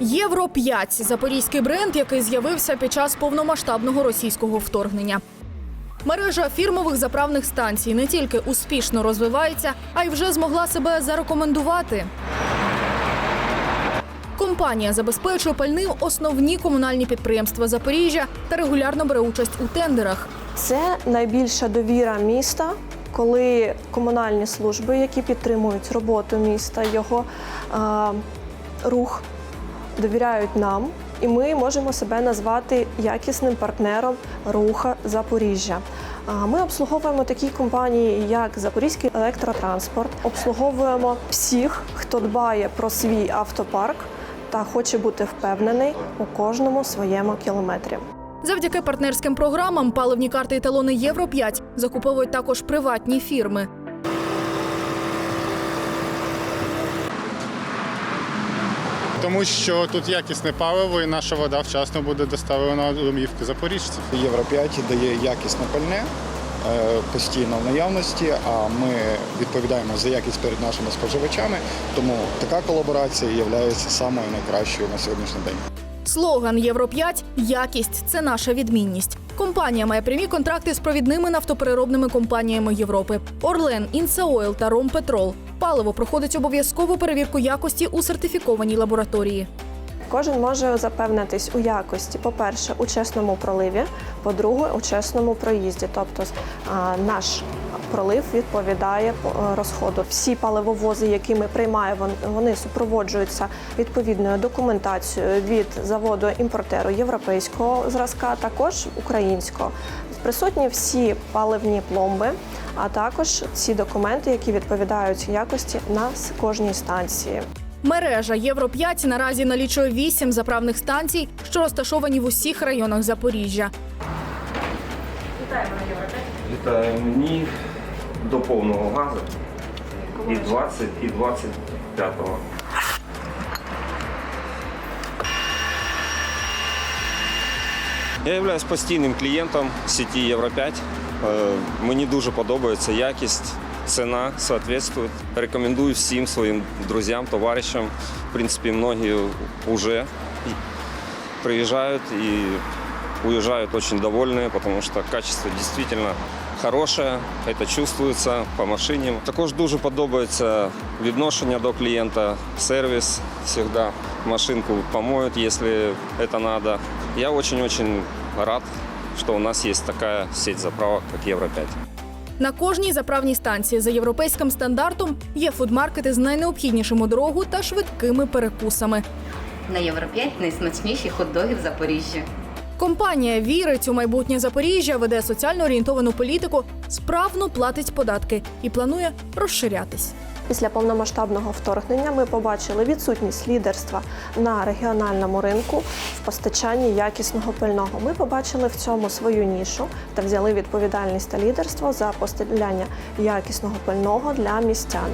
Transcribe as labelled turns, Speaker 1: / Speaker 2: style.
Speaker 1: Євро 5 запорізький бренд, який з'явився під час повномасштабного російського вторгнення. Мережа фірмових заправних станцій не тільки успішно розвивається, а й вже змогла себе зарекомендувати. Компанія забезпечує пальним основні комунальні підприємства Запоріжжя та регулярно бере участь у тендерах.
Speaker 2: Це найбільша довіра міста, коли комунальні служби, які підтримують роботу міста, його е, рух, довіряють нам, і ми можемо себе назвати якісним партнером руха Запоріжжя. Ми обслуговуємо такі компанії, як Запорізький електротранспорт, обслуговуємо всіх, хто дбає про свій автопарк та хоче бути впевнений у кожному своєму кілометрі.
Speaker 1: Завдяки партнерським програмам паливні карти і талони Євро 5 закуповують також приватні фірми.
Speaker 3: Тому що тут якісне паливо і наша вода вчасно буде доставлена до домівки запоріжців.
Speaker 4: Євро 5 дає якісне пальне е, постійно в наявності, а ми відповідаємо за якість перед нашими споживачами. Тому така колаборація є самою найкращою на сьогоднішній день.
Speaker 1: Слоган Євро 5 якість це наша відмінність. Компанія має прямі контракти з провідними нафтопереробними компаніями Європи: Орлен, Інсаойл та Ромпетрол. Паливо проходить обов'язкову перевірку якості у сертифікованій лабораторії.
Speaker 2: Кожен може запевнитись у якості, по-перше, у чесному проливі, по-друге, у чесному проїзді. Тобто наш пролив відповідає е, розходу. Всі паливовози, які ми приймаємо, вони супроводжуються відповідною документацією від заводу імпортеру європейського зразка, також українського. Присутні всі паливні пломби, а також ці документи, які відповідають якості на кожній станції.
Speaker 1: Мережа Євро 5 наразі налічує 8 заправних станцій, що розташовані в усіх районах Запоріжжя.
Speaker 5: Літає мені до повного газу і 20, і 25-го. Я являюсь постійним клієнтом сіті Євро 5. Е, Мені дуже подобається якість, ціна соответствует. Рекомендую всім своїм друзям, товаришам. В принципі, многі вже приезжают и уезжают очень довольные, потому что качество действительно хороше, это чувствується по машині. Також дуже подобається відношення до клієнта, сервіс завжди. Машинку помоют, если это надо. Я очень-очень рад, что у нас есть такая сеть заправок, как Евро 5.
Speaker 1: На кожній заправній станції за європейським стандартом є фудмаркети з найнеобхіднішим у дорогу та швидкими перекусами.
Speaker 6: На Європі найсмачніші хот-доги в Запоріжжі.
Speaker 1: Компанія вірить у майбутнє Запоріжжя, веде соціально орієнтовану політику, справно платить податки і планує розширятись.
Speaker 2: Після повномасштабного вторгнення ми побачили відсутність лідерства на регіональному ринку в постачанні якісного пального. Ми побачили в цьому свою нішу та взяли відповідальність та лідерство за постачання якісного пального для містян.